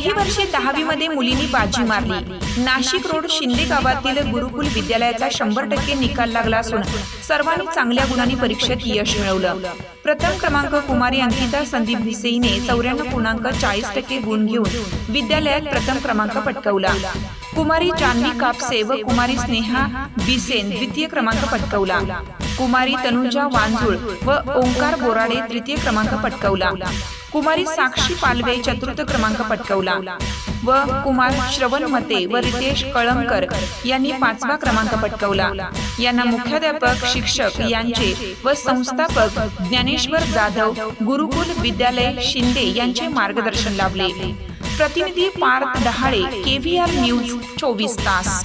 याही वर्षी दहावीमध्ये मुलींनी बाजी मारली. नाशिक रोड शिंदे गावातील गुरुकुल विद्यालयाचा शंभर टक्के निकाल लागला असून सर्वांनी चांगल्या गुणांनी परीक्षेत यश मिळवलं. प्रथम क्रमांक कुमारी अंकिता संदीप भिसेईने चौऱ्याण्णव पूर्णांक चाळीस टक्के गुण घेऊन विद्यालयात प्रथम क्रमांक पटकावला. कुमारी जान्हवी कापसे व कुमारी स्नेहा बिसेन द्वितीय क्रमांक पटकावला. कुमारी तनुजा वांजुळ व ओंकार बोराडे तृतीय क्रमांक पटकावला. कुमारी साक्षी पालवे चतुर्थ क्रमांक पटकावला. व कुमार श्रवण मते व रितेश कळमकर यांनी पाचवा क्रमांक पटकावला. यांना मुख्याध्यापक शिक्षक यांचे व संस्थापक ज्ञानेश्वर जाधव गुरुकुल विद्यालय शिंदे यांचे मार्गदर्शन लाभले. प्रतिनिधी पार्थ डहाळे केव्हीआर न्यूज चोवीस तास.